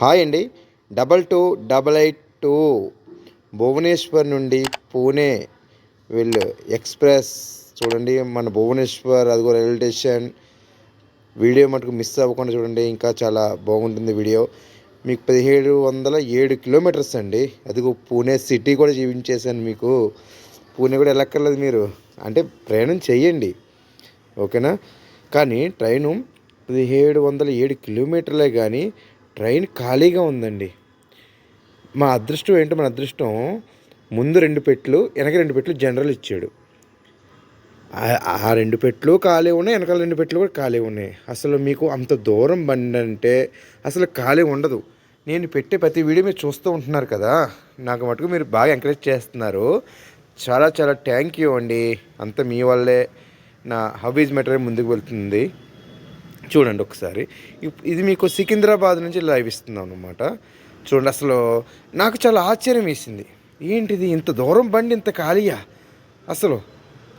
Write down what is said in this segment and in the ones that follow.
Hi అండి. Double two double eight two Bhubaneswar నుండి పూణే వెళ్ళు ఎక్స్ప్రెస్. చూడండి మన భువనేశ్వర్ అదిగో రైల్వే స్టేషన్. వీడియో మటుకు మిస్ అవ్వకుండా చూడండి ఇంకా చాలా బాగుంటుంది వీడియో. మీకు పదిహేడు వందల ఏడు కిలోమీటర్స్ అండి. అదిగో పూణే సిటీ కూడా చూపించేశాను మీకు. పూణే కూడా వెళ్ళక్కర్లేదు మీరు. అంటే ప్రయాణం చేయండి ఓకేనా? కానీ ట్రైను పదిహేడు వందల ఏడు కిలోమీటర్లే కానీ ట్రైన్ ఖాళీగా ఉందండి. మా అదృష్టం ఏంటో మన అదృష్టం ముందు రెండు పెట్లు వెనక రెండు పెట్లు జనరల్ ఇచ్చాడు. ఆ- రెండు పెట్లు ఖాళీ ఉన్నాయి వెనకాల రెండు పెట్లు కూడా ఖాళీ ఉన్నాయి. అసలు మీకు అంత దూరం బండి అంటే అసలు ఖాళీ ఉండదు. నేను పెట్టే ప్రతి వీడియో మీరు చూస్తూ ఉంటున్నారు కదా నాకు మటుకు మీరు బాగా ఎంకరేజ్ చేస్తున్నారు. చాలా చాలా థ్యాంక్ యూ అండి. అంత మీ వల్లే నా హబీజ్ మెటర్ ముందుకు వెళ్తుంది. చూడండి ఒకసారి. ఇప్- ఇది మీకు సికింద్రాబాద్ నుంచి లైవ్ ఇస్తున్నాం అనమాట చూడండి అసలు నాకు చాలా ఆశ్చర్యం వేసింది. ఏంటిది ఇంత దూరం బండి ఇంత ఖాళీయా? అసలు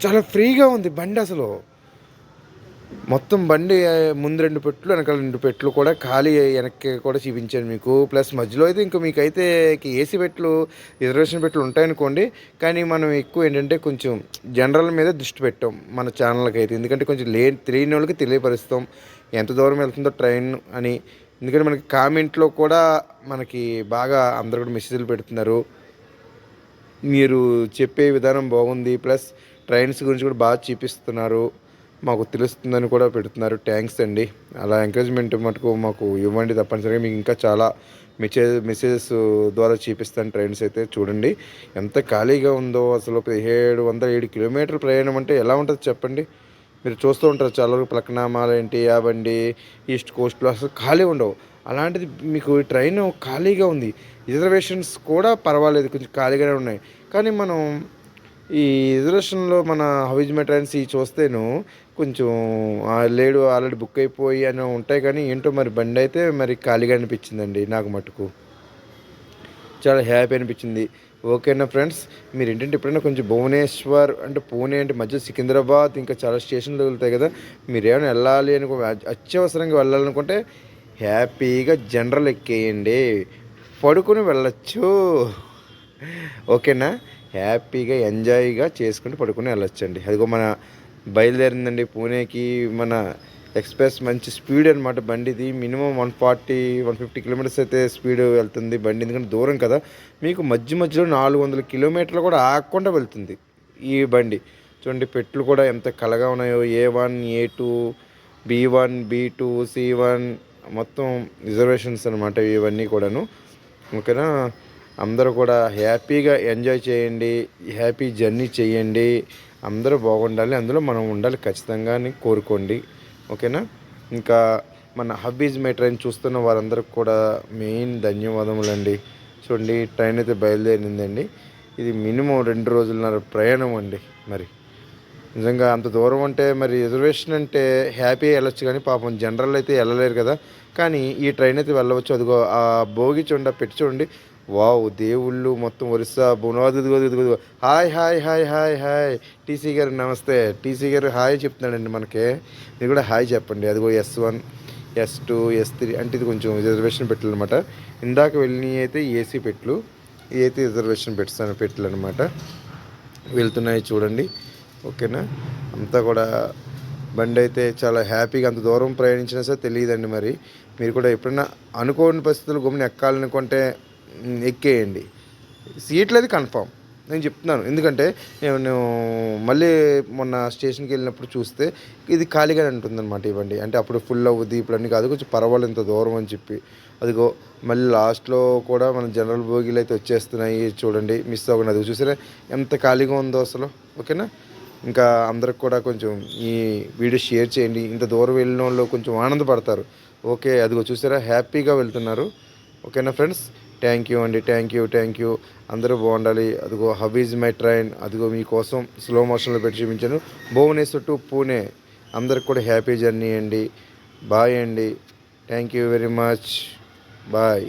చాలా ఫ్రీగా ఉంది బండి అసలు. మొత్తం బండి ముందు రెండు పెట్లు వెనకాల రెండు పెట్లు కూడా ఖాళీ వెనక్కి కూడా చూపించాను మీకు. ప్లస్ మధ్యలో అయితే ఇంకా మీకైతే ఏసీ పెట్లు రిజర్వేషన్ పెట్లు ఉంటాయనుకోండి కానీ మనం ఎక్కువ ఏంటంటే కొంచెం జనరల్ మీద దృష్టి పెట్టాం మన ఛానల్కి అయితే. ఎందుకంటే కొంచెం లే తెలియని వాళ్ళకి తెలియపరుస్తాం ఎంత దూరం వెళ్తుందో ట్రైన్ అని. ఎందుకంటే మనకి కామెంట్లో కూడా మనకి బాగా అందరు కూడా మెసేజ్లు పెడుతున్నారు. మీరు చెప్పే విధానం బాగుంది ప్లస్ ట్రైన్స్ గురించి కూడా బాగా చూపిస్తున్నారు. మాకు తెలుస్తుందని కూడా పెడుతున్నారు. థ్యాంక్స్ అండి. అలా ఎంకరేజ్మెంట్ మటుకు మాకు ఇవ్వండి తప్పనిసరిగా. మీకు ఇంకా చాలా మెసేజ్ మెసేజెస్ ద్వారా చూపిస్తాను ట్రైన్స్ అయితే. చూడండి. ఎంత ఖాళీగా ఉందో అసలు పదిహేడు వందల ఏడు కిలోమీటర్లు ప్రయాణం అంటే ఎలా ఉంటుంది చెప్పండి? మీరు చూస్తూ ఉంటారు చాలా వరకు పలకనామాలు ఏంటి యాబండి ఈస్ట్ కోస్ట్లో అసలు ఖాళీ ఉండవు. అలాంటిది మీకు ఈ ట్రైన్ ఖాళీగా ఉంది. రిజర్వేషన్స్ కూడా పర్వాలేదు. కొంచెం ఖాళీగానే ఉన్నాయి. కానీ మనం ఈ రిజర్వేషన్లో మన హౌజ్ ట్రైన్స్ ఈ చూస్తేను కొంచెం లేడు ఆల్రెడీ బుక్ అయిపోయి అని ఉంటాయి కానీ ఏంటో మరి బండి అయితే మరి ఖాళీగా అనిపించిందండి నాకు మటుకు. చాలా హ్యాపీ అనిపించింది. ఓకేనా ఫ్రెండ్స్ మీరు ఏంటంటే ఎప్పుడైనా కొంచెం భువనేశ్వర్ అంటే పూణే అంటే మధ్య సికింద్రాబాద్ ఇంకా చాలా స్టేషన్లు వెళ్తాయి కదా మీరు ఏమైనా వెళ్ళాలి అనుకో అత్యవసరంగా వెళ్ళాలనుకుంటే హ్యాపీగా జనరల్ ఎక్కేయండి. పడుకొని వెళ్ళచ్చు. ఓకేనా హ్యాపీగా ఎంజాయ్గా చేసుకుంటూ పడుకొని వెళ్ళొచ్చండి. అదిగో మన బయలుదేరిందండి పూణేకి మన ఎక్స్ప్రెస్ మంచి స్పీడ్ అనమాట బండిది. Minimum one forty one fifty kilometres అయితే స్పీడ్ వెళ్తుంది బండి. ఎందుకంటే దూరం కదా. మీకు మధ్య మధ్యలో నాలుగు వందల కిలోమీటర్లు కూడా ఆగకుండా వెళ్తుంది ఈ బండి. చూడండి పెట్లు కూడా ఎంత కలగా ఉన్నాయో. A one A two B one B two C one మొత్తం రిజర్వేషన్స్ అనమాట ఇవన్నీ కూడాను. ఓకేనా? అందరూ కూడా హ్యాపీగా ఎంజాయ్ చేయండి హ్యాపీ జర్నీ చేయండి. అందరూ బాగుండాలి అందులో మనం ఉండాలి ఖచ్చితంగా అని కోరుకోండి. ఓకేనా? ఇంకా మన హబ్బీజ్ మై ట్రైన్ చూస్తున్న వారందరికి కూడా మెయిన్ ధన్యవాదములండి చూడండి ట్రైన్ అయితే బయలుదేరిందండి. ఇది మినిమం రెండు రోజులన్నర ప్రయాణం అండి మరి. నిజంగా అంత దూరం అంటే మరి రిజర్వేషన్ అంటే హ్యాపీ వెళ్ళొచ్చు కానీ పాపం జనరల్ అయితే వెళ్ళలేరు కదా. కానీ ఈ ట్రైన్ అయితే వెళ్ళవచ్చు. అదిగో ఆ భోగి చూడండి ఆ పెట్టి చూడండి. వావ్ దేవుళ్ళు మొత్తం Orissa బునాది hi hi hi hi hi. TC గారు నమస్తే. టీసీ గారు హాయ్ చెప్తున్నాడండి మనకి. మీరు కూడా హాయ్ చెప్పండి. అదిగో S one S two S three అంటే ఇది కొంచెం రిజర్వేషన్ పెట్టలు అనమాట ఇందాక వెళ్ళినవి అయితే ఏసీ పెట్లు. ఇవి అయితే రిజర్వేషన్ పెట్టుతాను పెట్లు అనమాట వెళ్తున్నాయి చూడండి. ఓకేనా? అంతా కూడా బండి అయితే చాలా హ్యాపీగా అంత దూరం ప్రయాణించినా సరే తెలియదండి మరి. మీరు కూడా ఎప్పుడైనా అనుకోని పరిస్థితులు గమ్మున ఎక్కాలనుకుంటే ఎక్కేయండి. సీట్లు అది కన్ఫామ్. నేను చెప్తున్నాను. ఎందుకంటే నేను మళ్ళీ మొన్న స్టేషన్కి వెళ్ళినప్పుడు చూస్తే ఇది ఖాళీగానే ఉంటుందన్నమాట ఇవ్వండి అంటే అప్పుడు ఫుల్ అవుద్ది ఇప్పుడు అన్ని కాదు. కొంచెం పర్వాలేదు ఇంత దూరం అని చెప్పి. అదిగో మళ్ళీ లాస్ట్లో కూడా మన జనరల్ బోగీలు అయితే వచ్చేస్తున్నాయి. చూడండి మిస్ అవ్వకుండా. అది చూసారా? ఎంత ఖాళీగా ఉందో అసలు. ఓకేనా? ఇంకా అందరికి కూడా కొంచెం ఈ వీడియో షేర్ చేయండి. ఇంత దూరం వెళ్ళిన వాళ్ళు కొంచెం ఆనందపడతారు. ఓకే అదిగో చూసారా? హ్యాపీగా వెళ్తున్నారు. ఓకేనా ఫ్రెండ్స్? థ్యాంక్ యూ అండి థ్యాంక్ యూ థ్యాంక్ యూ. అందరూ బాగుండాలి. అదిగో హబీజ్ మై ట్రైన్. అదిగో మీకోసం స్లో మోషన్లో పెట్టి చూపించాను. భువనేశ్వర్ టు పూణే. అందరికి కూడా హ్యాపీ జర్నీ అండి. బాయ్ అండి. Thank you very much. Bye.